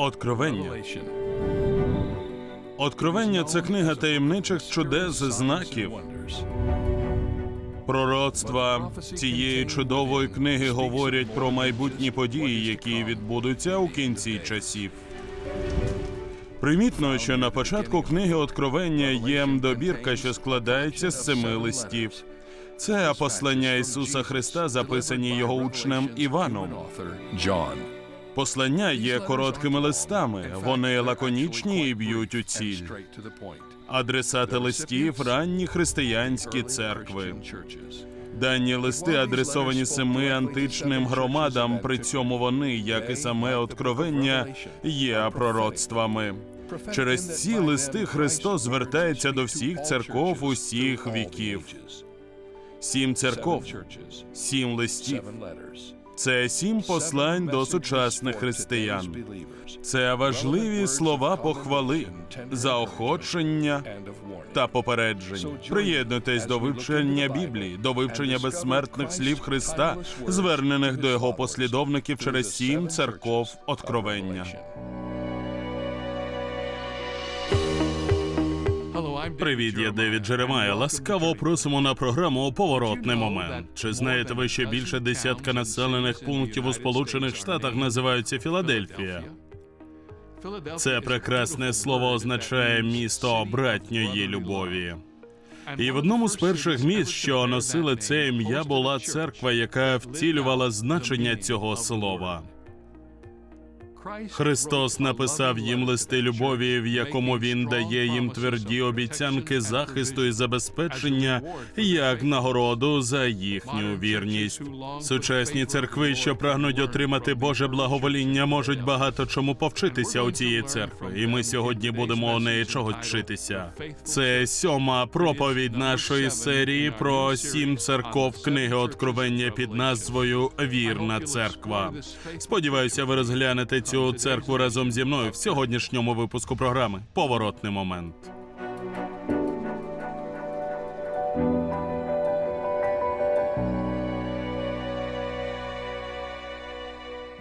Откровення. Откровення це книга таємничих чудес, знаків. Пророцтва цієї чудової книги говорять про майбутні події, які відбудуться у кінці часів. Примітно, що на початку книги Откровення є добірка, що складається з семи листів. Це послання Ісуса Христа, записані його учнем Іваном. Послання є короткими листами, вони лаконічні і б'ють у ціль. Адресати листів ранні християнські церкви. Дані листи адресовані семи античним громадам. При цьому вони, як і саме откровення, є пророцтвами. Через ці листи Христос звертається до всіх церков усіх віків. Сім церков, сім листів. Це сім послань до сучасних християн. Це важливі слова похвали, заохочення та попереджень. Приєднуйтесь до вивчення Біблії, до вивчення безсмертних слів Христа, звернених до його послідовників через сім церков откровення. Привіт, я Девід Джеремая. Ласкаво просимо на програму Поворотний момент. Чи знаєте ви, що більше десятка населених пунктів у Сполучених Штатах називаються Філадельфія? Це прекрасне слово означає місто братньої любові. І в одному з перших міст, що носили це ім'я, була церква, яка втілювала значення цього слова. Христос написав їм листи любові, в якому він дає їм тверді обіцянки захисту і забезпечення як нагороду за їхню вірність. Сучасні церкви, що прагнуть отримати Боже благовоління, можуть багато чому повчитися у цієї церкви, і ми сьогодні будемо у неї чогось вчитися. Це сьома проповідь нашої серії про сім церков книги Откровення під назвою Вірна церква. Сподіваюся, ви розглянете цю церкву разом зі мною в сьогоднішньому випуску програми Поворотний момент.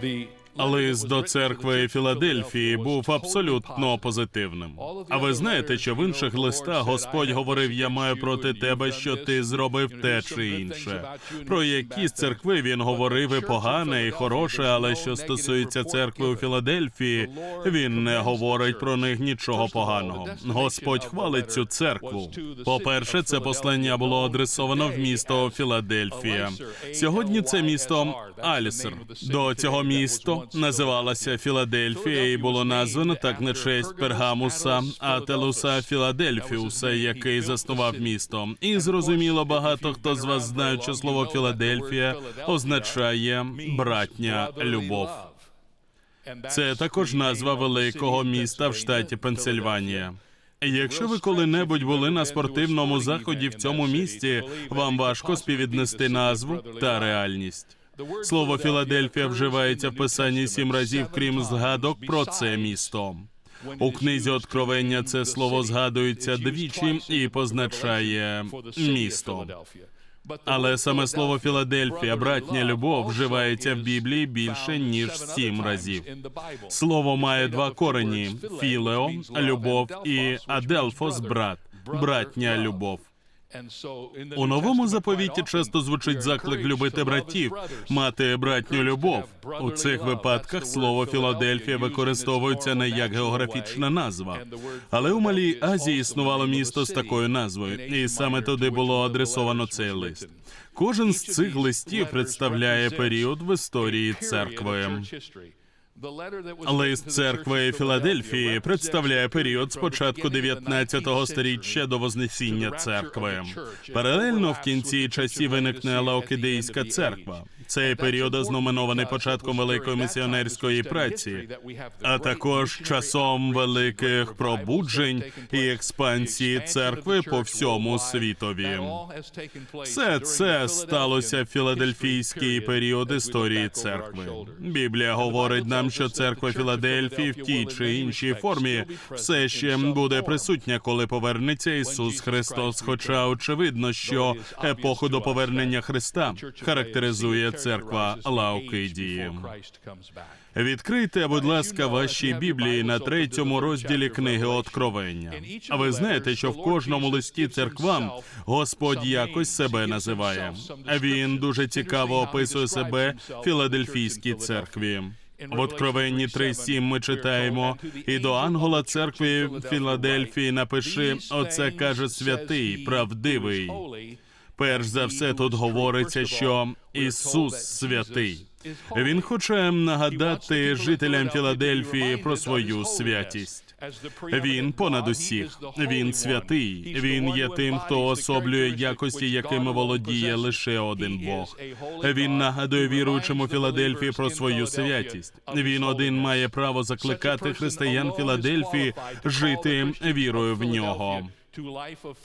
The Лист до церкви Філадельфії був абсолютно позитивним. А ви знаєте, що в інших листах Господь говорив: Я маю проти тебе, що ти зробив те чи інше. Про якісь церкви він говорив і погане, і хороше, але що стосується церкви у Філадельфії, він не говорить про них нічого поганого. Господь хвалить цю церкву. По-перше, це послання було адресовано в місто Філадельфія. Сьогодні це місто Алісер. До цього міста називалася Філадельфія і було названо так на честь Пергамуса Ателуса Філадельфіуса, який заснував місто. І зрозуміло, багато хто з вас знає, що слово Філадельфія означає братня любов. Це також назва великого міста в штаті Пенсильванія. Якщо ви коли-небудь були на спортивному заході в цьому місті, вам важко співвіднести назву та реальність. Слово Філадельфія вживається в писанні сім разів, крім згадок про це місто. У книзі Откровення це слово згадується двічі і позначає місто. Але саме слово Філадельфія, братня любов, вживається в Біблії більше ніж сім разів. Слово має два корені: філео, любов і аделфос, брат, братня любов. У новому заповіті часто звучить заклик любити братів, мати братню любов. У цих випадках слово Філадельфія використовується не як географічна назва, але у Малій Азії існувало місто з такою назвою, і саме туди було адресовано цей лист. Кожен з цих листів представляє період в історії церкви. Лист церкви Філадельфії представляє період з початку 19 століття до Вознесіння церкви. Паралельно в кінці часів виникне Лаокидейська церква. Цей період ознаменований початком великої місіонерської праці, а також часом великих пробуджень і експансії церкви по всьому світові. Все це сталося в філадельфійський період історії церкви. Біблія говорить нам, що церква Філадельфії в тій чи іншій формі все ще буде присутня, коли повернеться Ісус Христос. Хоча очевидно, що епоху до повернення Христа характеризує церква Лаукидії. Відкрийте, будь ласка, ваші біблії на третьому розділі книги Откровення. А ви знаєте, що в кожному листі церквам Господь якось себе називає. Він дуже цікаво описує себе Філадельфійській церкві. В Откровенні 3.7 ми читаємо, і до ангела церкви Філадельфії напиши, оце каже святий, правдивий. Перш за все тут говориться, що Ісус святий. Він хоче нагадати жителям Філадельфії про свою святість. Він понад усіх. Він святий. Він є тим, хто особлює якості, якими володіє лише один Бог. Він нагадує віруючому Філадельфії про свою святість. Він один має право закликати християн Філадельфії жити вірою в нього.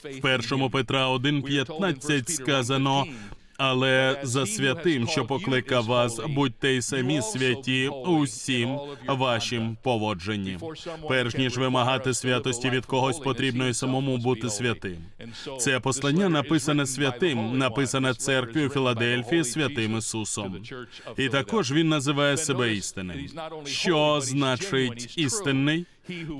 В першому Петра 1.15 сказано. Але за святим, що покликав вас, будьте й самі святі усім вашим поводженні. Перш ніж вимагати святості від когось, потрібно й самому бути святим. Це послання написане святим, написане церквою Філадельфії святим Ісусом. І також він називає себе істинним. Що значить істинний?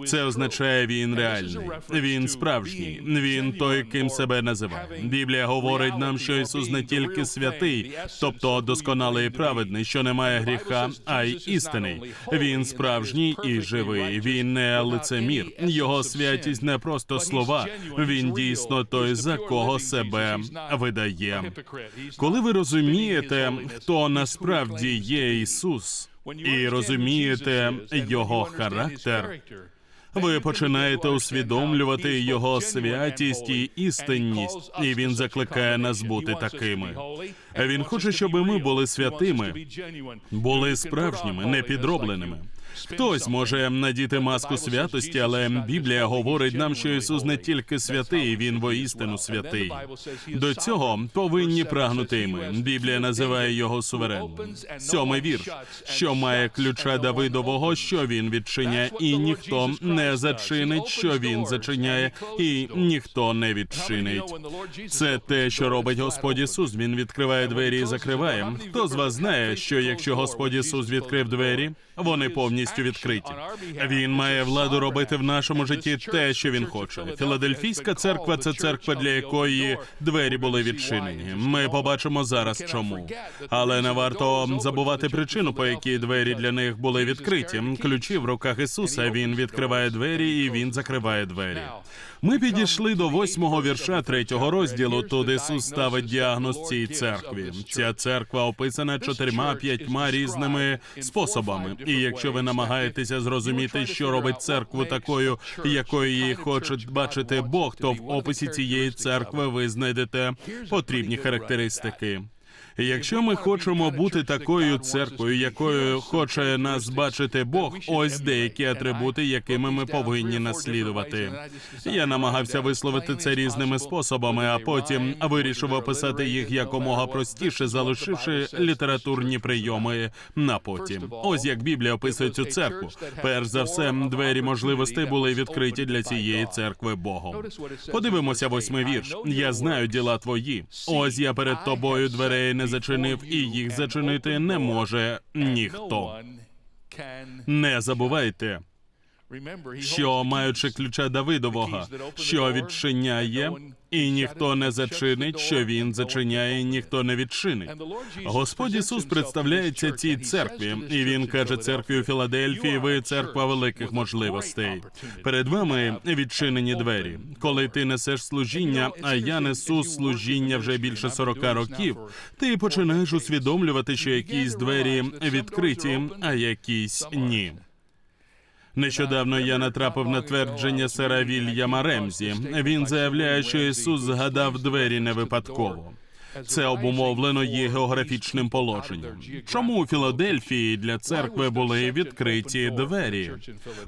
Це означає він реальний, він справжній, він той, ким себе називає. Біблія говорить нам, що Ісус не тільки святий, тобто досконалий і праведний, що не має гріха, а й істинний. Він справжній і живий. Він не лицемір. Його святість не просто слова. Він дійсно той, за кого себе видає. Коли ви розумієте, хто насправді є Ісус і розумієте його характер, ви починаєте усвідомлювати його святість і істинність, і він закликає нас бути такими. Він хоче, щоб ми були святими, були справжніми, не підробленими. Хтось може надіти маску святості, але Біблія говорить нам, що Ісус не тільки святий, він воістину святий. До цього повинні прагнути ми. Біблія називає його суверенним. Сьомий вірш, що має ключа Давидового, що він відчиняє, і ніхто не зачинить, що він зачиняє, і ніхто не відчинить. Це те, що робить Господь Ісус. Він відкриває двері і закриває. Хто з вас знає, що якщо Господь Ісус відкрив двері, вони повністю відкриті. Він має владу робити в нашому житті те, що він хоче. Філадельфійська церква це церква, для якої двері були відчинені. Ми побачимо зараз, чому. Але не варто забувати причину, по якій двері для них були відкриті. Ключі в руках Ісуса. Він відкриває двері і він закриває двері. Ми підійшли до восьмого вірша третього розділу. Тут Ісус ставить діагноз цій церкві. Ця церква описана чотирма п'ятьма різними способами. І якщо ви намагаєтеся зрозуміти, що робить церкву такою, якою її хоче бачити Бог, то в описі цієї церкви ви знайдете потрібні характеристики. Якщо ми хочемо бути такою церквою, якою хоче нас бачити Бог, ось деякі атрибути, якими ми повинні наслідувати. Я намагався висловити це різними способами, а потім вирішив описати їх якомога простіше, залишивши літературні прийоми на потім. Ось як Біблія описує цю церкву. Перш за все, двері можливостей були відкриті для цієї церкви Богом. Подивимося, восьмий вірш. Я знаю діла твої. Ось я перед тобою дверей не зачинив, і їх зачинити не може ніхто. Не забувайте, що маючи ключа Давидового, що відчиняє, і ніхто не зачинить, що він зачиняє, і ніхто не відчинить. Господь Ісус представляється цій церкві, і він каже церкві у Філадельфії. Ви церква великих можливостей. Перед вами відчинені двері. Коли ти несеш служіння, а я несу служіння вже більше 40 років. Ти починаєш усвідомлювати, що якісь двері відкриті, а якісь ні. Нещодавно я натрапив на твердження сера Вільяма Ремзі. Він заявляє, що Ісус згадав двері не випадково. Це обумовлено її географічним положенням. Чому у Філадельфії для церкви були відкриті двері?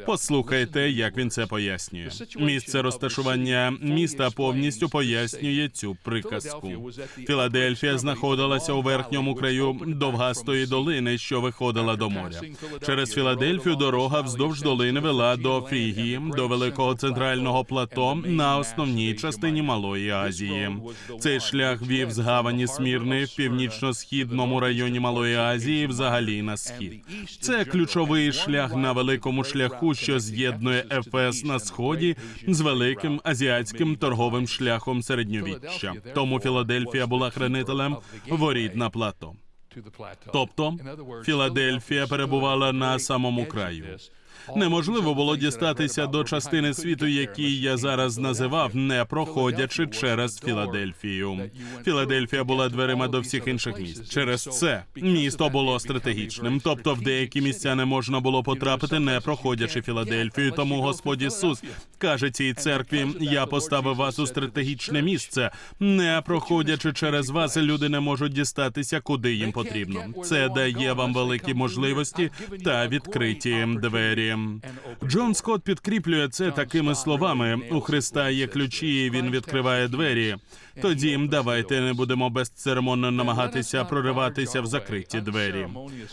Послухайте, як він це пояснює. Місце розташування міста повністю пояснює цю приказку. Філадельфія знаходилася у верхньому краю довгастої долини, що виходила до моря. Через Філадельфію дорога вздовж долини вела до Фрігії, до великого центрального плато на основній частині Малої Азії. Цей шлях вів з гавані Смірни в північно-східному районі Малої Азії, взагалі на схід. Це ключовий шлях на великому шляху, що з'єднує Ефес на сході з великим азіатським торговим шляхом середньовіччя. Тому Філадельфія була хранителем воріт на плато. Тобто Філадельфія перебувала на самому краю. Неможливо було дістатися до частини світу, який я зараз називав, не проходячи через Філадельфію. Філадельфія була дверима до всіх інших міст. Через це місто було стратегічним. Тобто, в деякі місця не можна було потрапити, не проходячи Філадельфію. Тому Господь Ісус каже цій церкві: Я поставив вас у стратегічне місце. Не проходячи через вас, люди не можуть дістатися, куди їм потрібно. Це дає вам великі можливості та відкриті двері. Джон Скотт підкріплює це такими словами: у Христа є ключі, і він відкриває двері. Тоді давайте не будемо безцеремонно намагатися прориватися в закриті двері.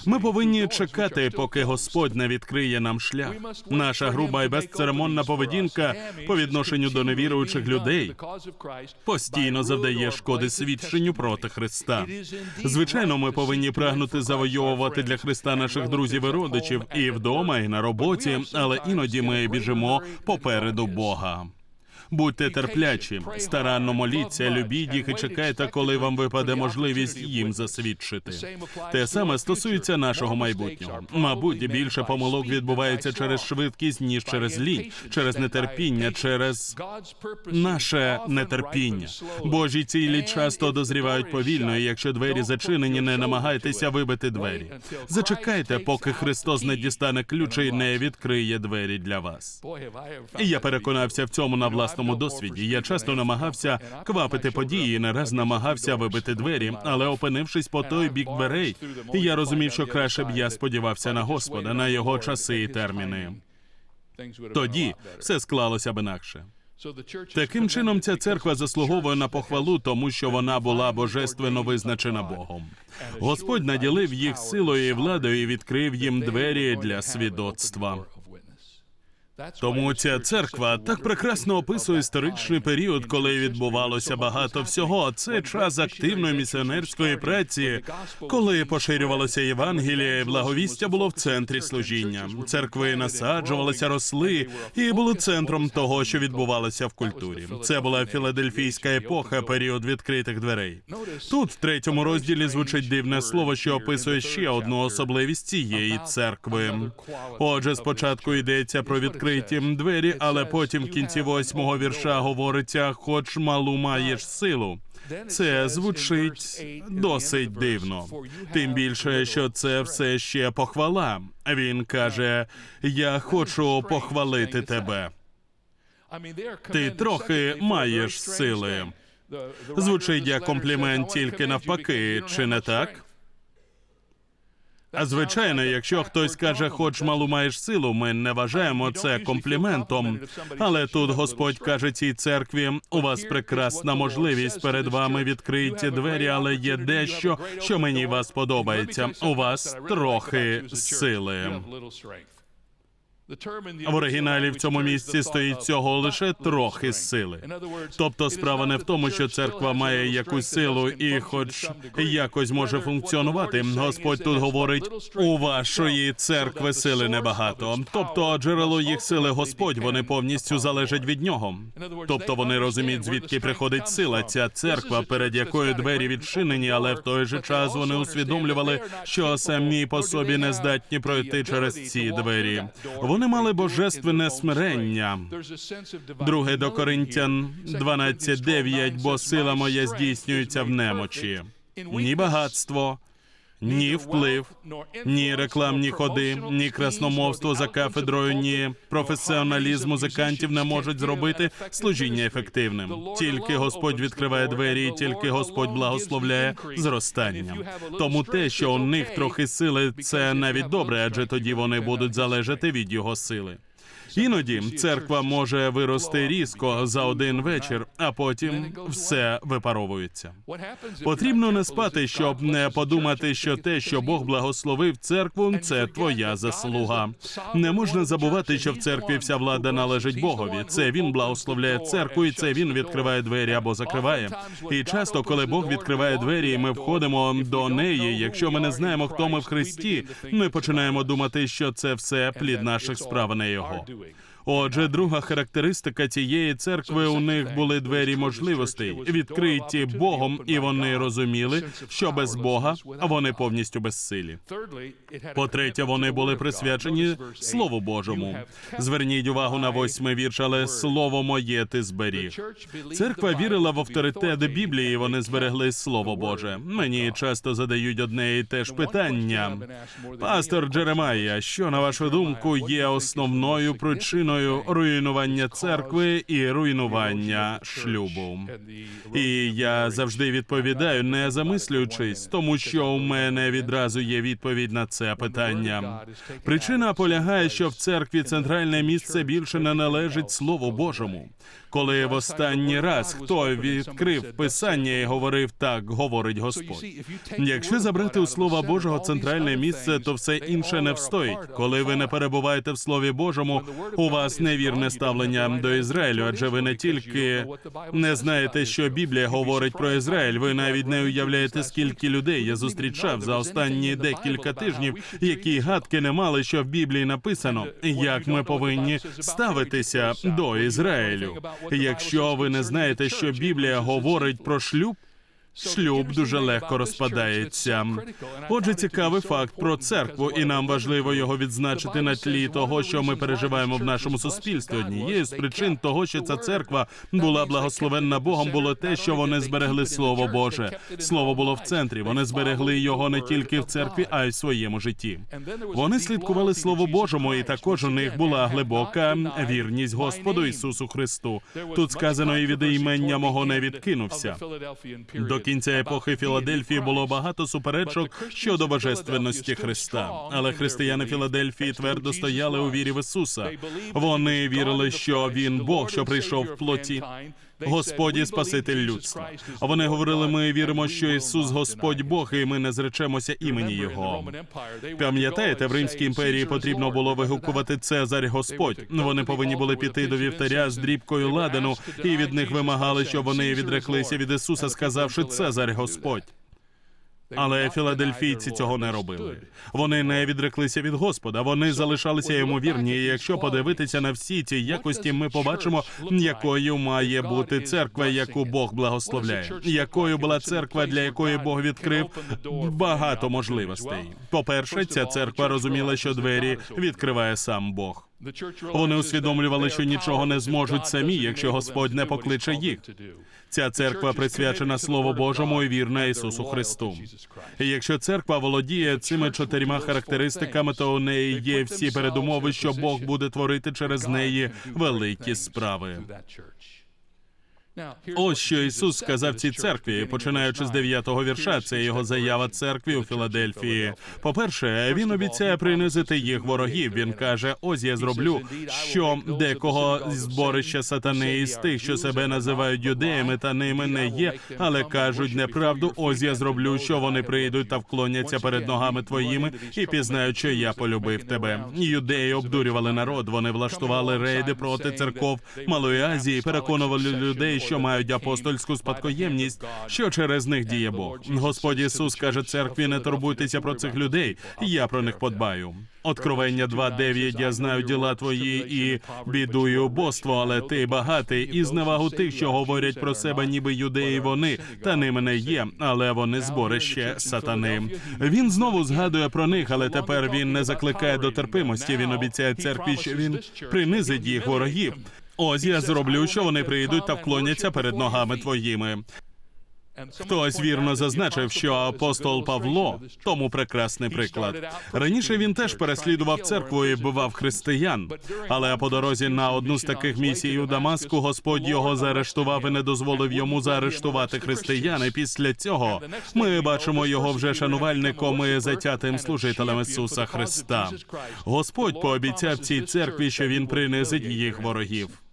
Ми повинні чекати, поки Господь не відкриє нам шлях. Наша груба і безцеремонна поведінка по відношенню до невіруючих людей постійно завдає шкоди свідченню проти Христа. Звичайно, ми повинні прагнути завойовувати для Христа наших друзів і родичів і вдома, і на роботі, але іноді ми біжимо попереду Бога. Будьте терплячі, старанно моліться, любіть їх і чекайте, коли вам випаде можливість їм засвідчити. Те саме стосується нашого майбутнього. Мабуть, більше помилок відбувається через швидкість ніж через лінь, через нетерпіння, через наше нетерпіння. Божі цілі часто дозрівають повільно, і якщо двері зачинені, не намагайтеся вибити двері. Зачекайте, поки Христос не дістане ключа і не відкриє двері для вас. І я переконався в цьому на власному досвіді. Я часто намагався квапити події, не раз намагався вибити двері, але опинившись по той бік дверей, я розумів, що краще б я сподівався на Господа, на його часи і терміни. Тоді все склалося б інакше. Таким чином, ця церква заслуговує на похвалу, тому що вона була божественно визначена Богом. Господь наділив їх силою і владою і відкрив їм двері для свідоцтва. Тому ця церква так прекрасно описує історичний період, коли відбувалося багато всього. Це час активної місіонерської праці, коли поширювалося Євангеліє, і благовістя було в центрі служіння. Церкви насаджувалися, росли і були центром того, що відбувалося в культурі. Це була філадельфійська епоха, період відкритих дверей. Тут в третьому розділі звучить дивне слово, що описує ще одну особливість цієї церкви. Отже, спочатку йдеться про відкриття відкриті двері, але потім в кінці восьмого вірша говориться, хоч малу маєш силу. Це звучить досить дивно. Тим більше, що це все ще похвала. Він каже: Я хочу похвалити тебе. Ти трохи маєш сили. Звучить як комплімент тільки навпаки, чи не так? А звичайно, якщо хтось каже, хоч малу маєш силу, ми не вважаємо це компліментом. Але тут Господь каже цій церкві: у вас прекрасна можливість перед вами відкриті двері, але є дещо, що мені вас подобається. У вас трохи сили. В оригіналі в цьому місці стоїть цього лише трохи сили. Тобто справа не в тому, що церква має якусь силу і, хоч якось може функціонувати. Господь тут говорить: у вашої церкви сили небагато. Тобто, джерело їх сили Господь, вони повністю залежать від нього. Тобто вони розуміють, звідки приходить сила. Ця церква, перед якою двері відчинені, але в той же час вони усвідомлювали, що самі по собі не здатні пройти через ці двері. Вони мали божественне смирення. Друге до Коринтян 12.9, бо сила моя здійснюється в немочі. Ні багатство, ні вплив, ні рекламні ходи, ні красномовство за кафедрою, ні професіоналізм музикантів не можуть зробити служіння ефективним. Тільки Господь відкриває двері, і тільки Господь благословляє зростанням. Тому те, що у них трохи сили, це навіть добре, адже тоді вони будуть залежати від його сили. Іноді церква може вирости різко за один вечір, а потім все випаровується. Потрібно не спати, щоб не подумати, що те, що Бог благословив церкву, це твоя заслуга. Не можна забувати, що в церкві вся влада належить Богові. Це він благословляє церкву, і це він відкриває двері або закриває. І часто, коли Бог відкриває двері, ми входимо до неї. Якщо ми не знаємо, хто ми в Христі, ми починаємо думати, що це все плід наших справ, а не його. Отже, друга характеристика цієї церкви у них були двері можливостей, відкриті Богом, і вони розуміли, що без Бога вони повністю безсилі. По-третє, вони були присвячені Слову Божому. Зверніть увагу на восьмий вірш, але слово моє ти зберіг. Церква вірила в авторитет Біблії. Вони зберегли Слово Боже. Мені часто задають одне і те ж питання. Пастор Джеремая, що на вашу думку є основною причиною руйнування церкви і руйнування шлюбу? І я завжди відповідаю, не замислюючись, тому що у мене відразу є відповідь на це питання. Причина полягає, що в церкві центральне місце більше не належить Слову Божому. Коли в останній раз хто відкрив писання і говорив так, говорить Господь. Якщо забрати у Слова Божого центральне місце, то все інше не встоїть. Коли ви не перебуваєте в Слові Божому, у вас невірне ставлення до Ізраїлю, адже ви не тільки не знаєте, що Біблія говорить про Ізраїль, ви навіть не уявляєте, скільки людей я зустрічав за останні декілька тижнів, які гадки не мали, що в Біблії написано, як ми повинні ставитися до Ізраїлю. Якщо ви не знаєте, що Біблія говорить про шлюб. Шлюб дуже легко розпадається. Отже, цікавий факт про церкву, і нам важливо його відзначити на тлі того, що ми переживаємо в нашому суспільстві. Однією з причин того, що ця церква була благословенна Богом, було те, що вони зберегли Слово Боже. Слово було в центрі. Вони зберегли його не тільки в церкві, а й в своєму житті. Вони слідкували Слову Божому, і також у них була глибока вірність Господу Ісусу Христу. Тут сказано, і від імення мого не відкинувся. До кінця епохи Філадельфії було багато суперечок щодо божественності Христа. Але християни Філадельфії твердо стояли у вірі в Ісуса. Вони вірили, що він Бог, що прийшов в плоті. Господь і Спаситель людства. Вони говорили: ми віримо, що Ісус Господь Бог, і ми не зречемося імені Його. Пам'ятаєте, в Римській імперії потрібно було вигукувати Цезарь Господь. Вони повинні були піти до вівтаря з дрібкою ладану, і від них вимагали, щоб вони відреклися від Ісуса, сказавши Цезарь Господь. Але філадельфійці цього не робили. Вони не відреклися від Господа. Вони залишалися йому вірні. І якщо подивитися на всі ці якості, ми побачимо, якою має бути церква, яку Бог благословляє. Якою була церква, для якої Бог відкрив багато можливостей. По перше, ця церква розуміла, що двері відкриває сам Бог. Вони усвідомлювали, що нічого не зможуть самі, якщо Господь не покличе їх. Ця церква присвячена Слову Божому і вірна Ісусу Христу. І якщо церква володіє цими чотирма характеристиками, то у неї є всі передумови, що Бог буде творити через неї великі справи. Ось що Ісус сказав цій церкві, починаючи з 9-го вірша. Це його заява церкві у Філадельфії. По-перше, він обіцяє принизити їх ворогів. Він каже: ось я зроблю, що декого зборища сатани із тих, що себе називають юдеями, та ними не є, але кажуть неправду. Ось я зроблю, що вони прийдуть та вклоняться перед ногами твоїми і пізнають, що я полюбив тебе. Юдеї обдурювали народ. Вони влаштували рейди проти церков Малої Азії, переконували людей що мають апостольську спадкоємність, що через них діє Бог. Господь Ісус каже церкві: не турбуйтеся про цих людей, я про них подбаю. Откровення 2.9 я знаю діла твої і біду і убоство, але ти багатий і зневагу тих, що говорять про себе, ніби юдеї вони, та ними не є, але вони зборище сатани. Він знову згадує про них, але тепер він не закликає до терпимості. Він обіцяє церкві, що він принизить їх ворогів. Ось я зроблю, що вони прийдуть та вклоняться перед ногами твоїми. Хтось вірно зазначив, що апостол Павло тому прекрасний приклад. Раніше він теж переслідував церкву і бивав християн. Але по дорозі на одну з таких місій у Дамаску Господь його заарештував і не дозволив йому заарештувати християн. І після цього ми бачимо його вже шанувальником і затятим служителем Ісуса Христа. Господь пообіцяв цій церкві, що він принизить їх ворогів.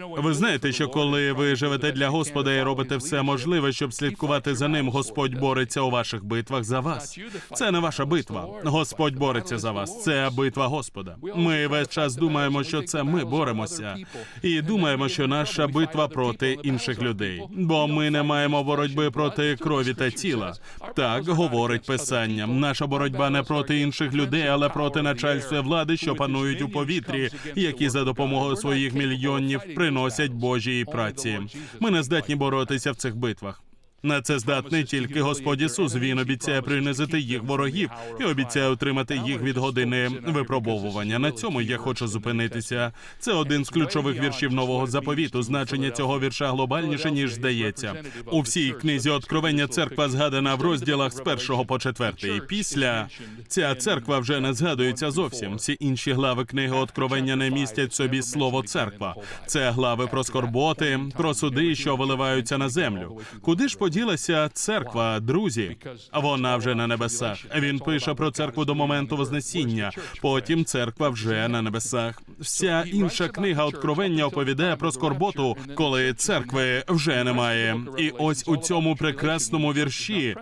Ви знаєте, що коли ви живете для Господа і робите все можливе, щоб слідкувати за ним, Господь бореться у ваших битвах за вас. Це не ваша битва. Господь бореться за вас. Це битва Господа. Ми весь час думаємо, що це ми боремося, і думаємо, що наша битва проти інших людей. Бо ми не маємо боротьби проти крові та тіла. Так говорить писання. Наша боротьба не проти інших людей, але проти начальства влади, що панують у повітрі, які за допомогою своїх мільйонів приносять Божії праці. Ми не здатні боротися в цих битвах. На це здатний тільки Господь Ісус. Він обіцяє принизити їх ворогів і обіцяє утримати їх від години випробовування. На цьому я хочу зупинитися. Це один з ключових віршів нового заповіту. Значення цього вірша глобальніше ніж здається. У всій книзі Откровення церква згадана в розділах з першого по четвертий. Після ця церква вже не згадується зовсім. Всі інші глави книги Откровення не містять собі слово церква. Це глави про скорботи, про суди, що виливаються на землю. Куди ж поділася церква, друзі? Вона вже на небесах. Він пише про церкву до моменту Вознесіння. Потім церква вже на небесах. Вся інша книга Откровення оповідає про скорботу, коли церкви вже немає. І ось у цьому прекрасному вірші.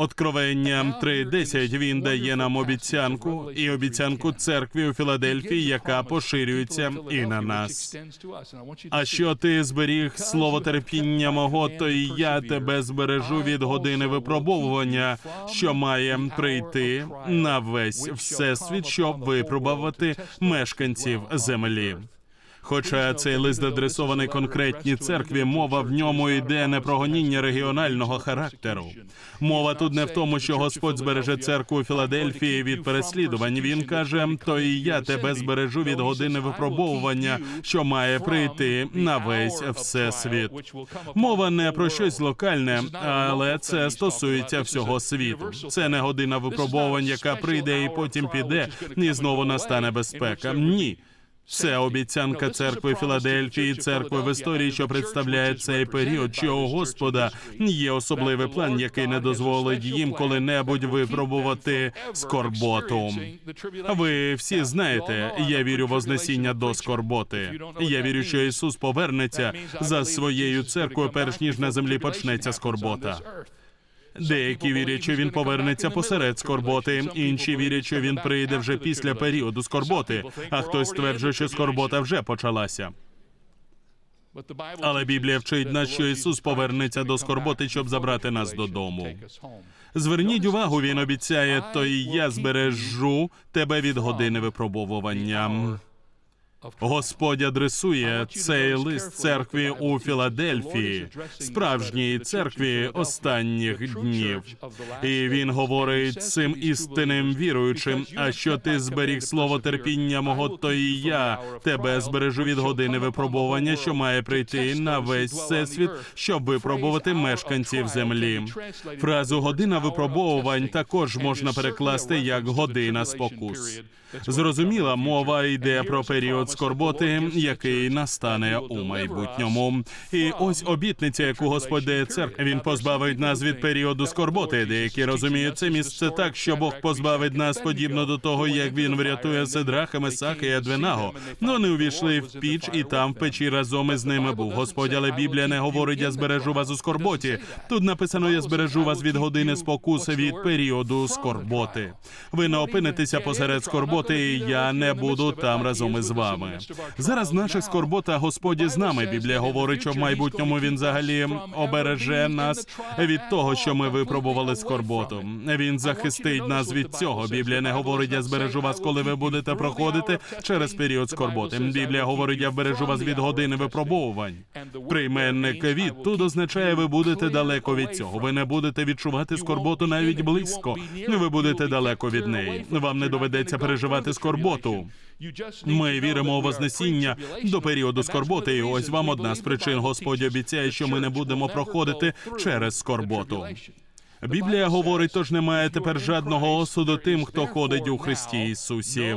Откровення 3.10 він дає нам обіцянку і обіцянку церкві у Філадельфії, яка поширюється і на нас. А що ти зберіг слово терпіння мого, то і я тебе збережу від години випробовування, що має прийти на весь всесвіт, щоб випробувати мешканців землі. Хоча цей лист адресований конкретній церкві, мова в ньому йде не про гоніння регіонального характеру. Мова тут не в тому, що Господь збереже церкву Філадельфії від переслідувань. Він каже: то і я тебе збережу від години випробовування, що має прийти на весь всесвіт. Мова не про щось локальне, але це стосується всього світу. Це не година випробовувань, яка прийде і потім піде, і знову настане безпека. Ні. Це обіцянка церкви Філадельфії, церкви в історії, що представляє цей період, у Господа є особливий план, який не дозволить їм коли-небудь випробувати скорботу. Ви всі знаєте, я вірю в Вознесіння до скорботи. Я вірю, що Ісус повернеться за своєю церквою, перш ніж на землі почнеться скорбота. Деякі вірять, що він повернеться посеред скорботи, інші вірять, що він прийде вже після періоду скорботи, а хтось стверджує, що скорбота вже почалася. Але Біблія вчить нас, що Ісус повернеться до скорботи, щоб забрати нас додому. Зверніть увагу, він обіцяє, то і я збережу тебе від години випробовування. Господь адресує цей лист церкві у Філадельфії, справжній церкві останніх днів. І він говорить цим істинним віруючим. А що ти зберіг слово терпіння мого, то і я тебе збережу від години випробування, що має прийти на весь всесвіт, щоб випробувати мешканців землі. Фразу година випробовувань також можна перекласти як година спокус. Зрозуміла, мова йде про період скорботи, який настане у майбутньому. І ось обітниця, яку Господь дає церкві. Він позбавить нас від періоду скорботи. Деякі розуміють це місце так, що Бог позбавить нас подібно до того, як він врятує Седраха, Месаха і Адвенаго. Ну, вони увійшли в піч, і там в печі разом із ними був Господь. Але Біблія не говорить, я збережу вас у скорботі. Тут написано, я збережу вас від години спокуси від періоду скорботи. Ви не опинитеся посеред скорботи, і я не буду там разом із вами. Зараз в наших скорботах Господь з нами. Біблія говорить, що в майбутньому він взагалі обереже нас від того, що ми випробували скорботу. Він захистить нас від цього. Біблія не говорить, я збережу вас, коли ви будете проходити через період скорботи. Біблія говорить, я вбережу вас від години випробовувань. Прийменник від тут означає, ви будете далеко від цього. Ви не будете відчувати скорботу навіть близько. Ви будете далеко від неї. Вам не доведеться переживати скорботу. Ми віримо у Вознесіння до періоду скорботи. І ось вам одна з причин. Господь обіцяє, що ми не будемо проходити через скорботу. Біблія говорить, тож немає тепер жадного осуду тим, хто ходить у Христі Ісусі.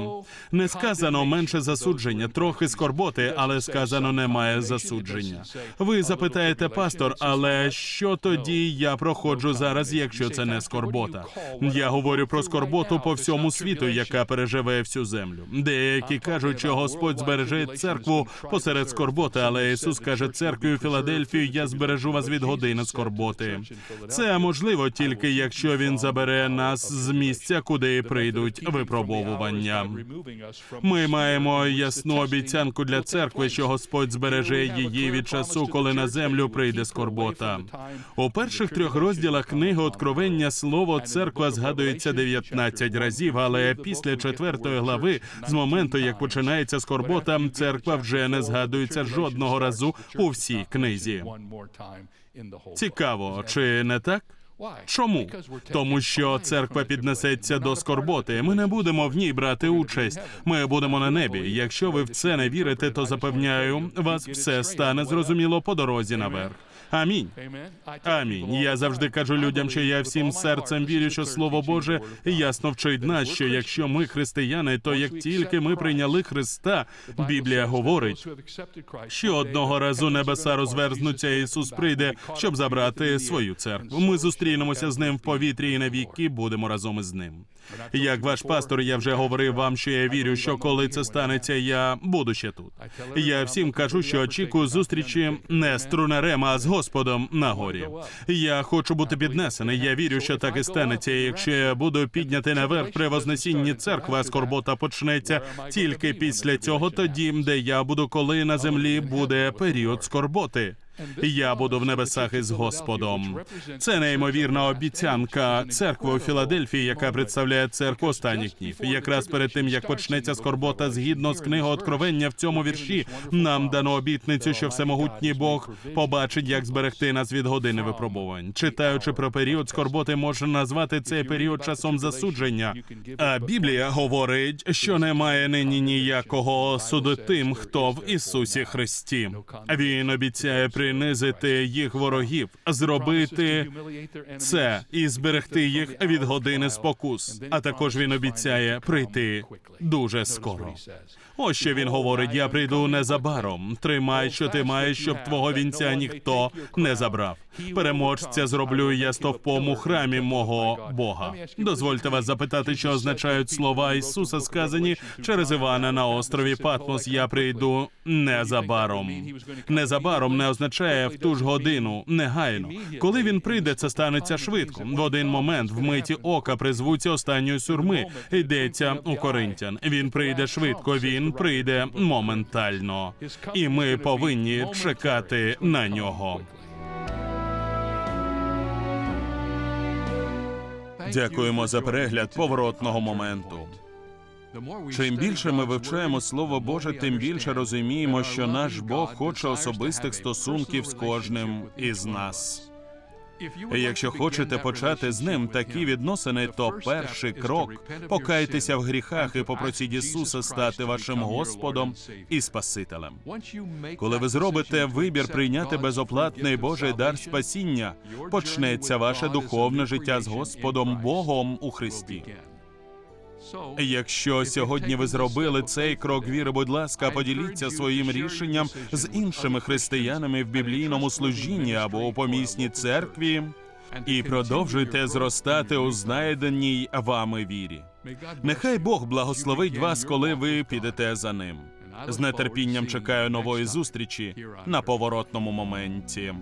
Не сказано менше засудження, трохи скорботи, але сказано немає засудження. Ви запитаєте, пастор, але що тоді я проходжу зараз, якщо це не скорбота? Я говорю про скорботу по всьому світу, яка переживе всю землю. Деякі кажуть, що Господь збереже церкву посеред скорботи, але Ісус каже церкві у Філадельфію, я збережу вас від години скорботи. Це можливо тільки якщо він забере нас з місця, куди прийдуть випробовування. Ми маємо ясну обіцянку для церкви, що Господь збереже її від часу, коли на землю прийде скорбота. У перших трьох розділах книги Откровення слово церква згадується 19 разів, але після четвертої глави, з моменту як починається скорбота, церква вже не згадується жодного разу у всій книзі. Цікаво, чи не так? Чому? Тому що церква піднесеться до скорботи. Ми не будемо в ній брати участь. Ми будемо на небі. Якщо ви в це не вірите, то запевняю, вас все стане зрозуміло по дорозі наверх. Амінь. Амінь. Я завжди кажу людям, що я всім серцем вірю, що слово Боже ясно вчить нас, що якщо ми християни, то як тільки ми прийняли Христа, Біблія говорить, що одного разу небеса розверзнуться, і Ісус прийде, щоб забрати свою церкву. Ми зустрінемося з ним в повітрі і навіки будемо разом із ним. Як ваш пастор, я вже говорив вам, що я вірю, що коли це станеться, я буду ще тут. Я всім кажу, що очікую зустрічі не з трунарем, а з Господом на горі. Я хочу бути піднесений. Я вірю, що так і станеться. Якщо я буду підняти наверх при вознесінні церкви, а скорбота почнеться тільки після цього, тоді де я буду, коли на землі буде період скорботи. Я буду в небесах із Господом. Це неймовірна обіцянка церкви у Філадельфії, яка представляє церкву останніх днів. Якраз перед тим як почнеться скорбота, згідно з книгою Откровення в цьому вірші, нам дано обітницю, що всемогутній Бог побачить, як зберегти нас від години випробувань. Читаючи про період скорботи, можна назвати цей період часом засудження. А Біблія говорить, що немає нині ніякого осуду тим, хто в Ісусі Христі. Він обіцяє принизити їх ворогів, зробити це і зберегти їх від години спокус. А також він обіцяє прийти дуже скоро. Ось що він говорить: я прийду незабаром. Тримай, що ти маєш, щоб твого вінця ніхто не забрав. Переможця зроблю я стовпом у храмі мого Бога. Дозвольте вас запитати, що означають слова Ісуса, сказані через Івана на острові Патмос. Я прийду незабаром. Незабаром не означає в ту ж годину, негайно. Коли він прийде, це станеться швидко. В один момент в миті ока призвуться останньої сурми. Йдеться у Коринтян. Він прийде швидко. Він прийде моментально, і ми повинні чекати на нього. Дякуємо за перегляд поворотного моменту. Чим більше ми вивчаємо Слово Боже, тим більше розуміємо, що наш Бог хоче особистих стосунків з кожним із нас. І Якщо хочете почати з ним такі відносини, то перший крок покайтеся в гріхах і попросіть Ісуса стати вашим Господом і Спасителем. Коли ви зробите вибір прийняти безоплатний Божий дар спасіння, почнеться ваше духовне життя з Господом Богом у Христі. Якщо сьогодні ви зробили цей крок віри, будь ласка, поділіться своїм рішенням з іншими християнами в біблійному служінні або у помісній церкві, і продовжуйте зростати у знайденій вами вірі. Нехай Бог благословить вас, коли ви підете за ним. З нетерпінням чекаю нової зустрічі на поворотному моменті.